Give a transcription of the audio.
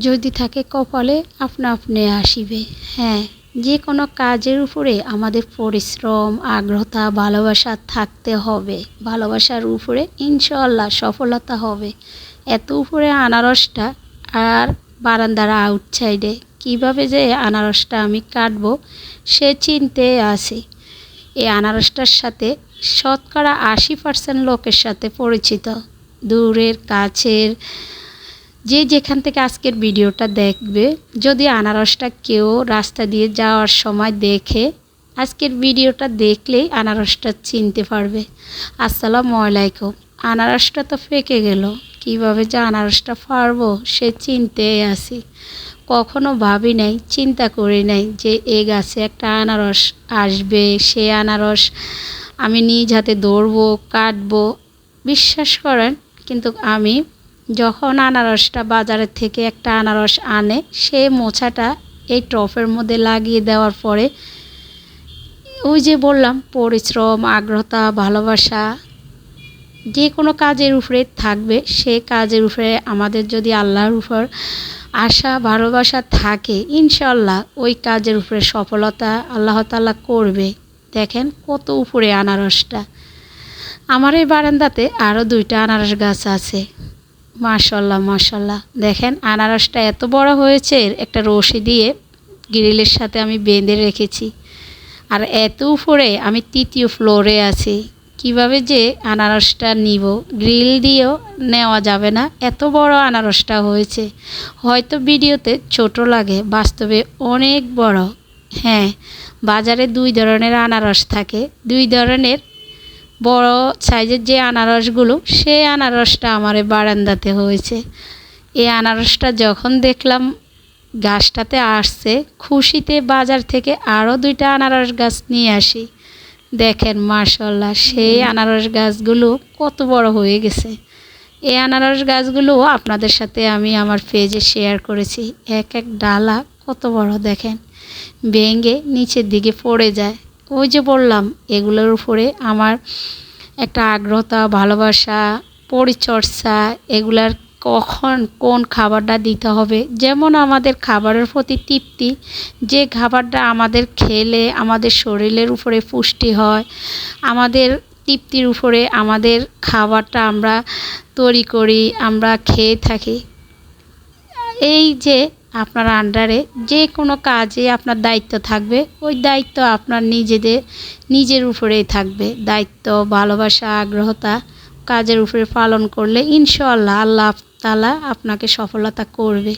যদি থাকে কপালে আপনা আপনি আসিবে। হ্যাঁ যে কোনো কাজের উপরে আমাদের পরিশ্রম, আগ্রহতা, ভালোবাসা থাকতে হবে। ভালোবাসার উপরে ইনশাল্লাহ সফলতা হবে। এত উপরে আনারসটা আর বারান্দার আউটসাইডে কীভাবে যে আনারসটা আমি কাটবো, সে চিনতে আছি। এই আনারসটার সাথে শতকরা আশি পার্সেন্ট লোকের সাথে পরিচিত। দূরের, কাছের যে যেখান থেকে আজকের ভিডিওটা দেখবে, যদি আনারসটা কেউ রাস্তা দিয়ে যাওয়ার সময় দেখে, আজকের ভিডিওটা দেখলেই আনারসটা চিনতে পারবে। আসসালামু আলাইকুম। আনারসটা তো ফেকে গেল। কীভাবে যে আনারসটা পারব, সে চিনতে আসি কখনো ভাবি নাই, চিন্তা করি নাই যে এ গাছে একটা আনারস আসবে। সে আনারস আমি নিজ হাতে দৌড়বো কাটবো। বিশ্বাস করেন, কিন্তু আমি যখন আনারসটা বাজারের থেকে একটা আনারস আনে, সে মোছাটা এই টফের মধ্যে লাগিয়ে দেওয়ার পরে ওই যে বললাম, পরিশ্রম, আগ্রহতা, ভালোবাসা যে কোনো কাজের উপরে থাকবে। সে কাজের উপরে আমাদের যদি আল্লাহর উপর আশা, ভালোবাসা থাকে ইনশাল্লাহ ওই কাজের উপরে সফলতা আল্লাহ তাল্লাহ করবে। দেখেন কত উপরে আনারসটা। আমার এই বারান্দাতে আরও দুইটা আনারস গাছ আছে। মাশাল্লাহ মাশাল্লাহ। দেখেন, আনারসটা এত বড় হয়েছে একটা রশি দিয়ে গ্রিলের সাথে আমি বেঁধে রেখেছি। আর এত উপরে আমি তৃতীয় ফ্লোরে আছি। কীভাবে যে আনারসটা নিব? গ্রিল দিয়েও নেওয়া যাবে না। এত বড় আনারসটা হয়েছে। হয়তো ভিডিওতে ছোট লাগে, বাস্তবে অনেক বড়। হ্যাঁ বাজারে দুই ধরনের আনারস থাকে। দুই ধরনের বড় সাইজের যে আনারসগুলো সেই আনারসটা আমার বারান্দাতে হয়েছে। এই আনারসটা যখন দেখলাম গাছটাতে আসছে খুশিতে বাজার থেকে আরও দুইটা আনারস গাছ নিয়ে আসি। দেখেন মার্শাল্লাহ সেই আনারস গাছগুলো কত বড় হয়ে গেছে। এই আনারস গাছগুলো আপনাদের সাথে আমি আমার পেজে শেয়ার করেছি। এক এক ডালা কত বড় দেখেন। ভেঙে নিচের দিকে পড়ে যায়। ওই যে বললাম, এগুলোর উপরে আমার একটা আগ্রহতা, ভালোবাসা, পরিচর্যা, এগুলার কখন কোন খাবারটা দিতে হবে। যেমন আমাদের খাবারের প্রতি তৃপ্তি, যে খাবারটা আমাদের খেলে আমাদের শরীরের উপরে পুষ্টি হয়, আমাদের তৃপ্তির উপরে আমাদের খাবারটা আমরা তৈরি করি, আমরা খেয়ে থাকি। এই যে আপনার আন্ডারে যে কোনো কাজে আপনার দায়িত্ব থাকবে। ওই দায়িত্ব আপনার নিজেদের, নিজের উপরেই থাকবে। দায়িত্ব, ভালোবাসা, আগ্রহতা কাজের উপরে পালন করলে ইনশাল্লাহ আল্লাহ তালা আপনাকে সফলতা করবে।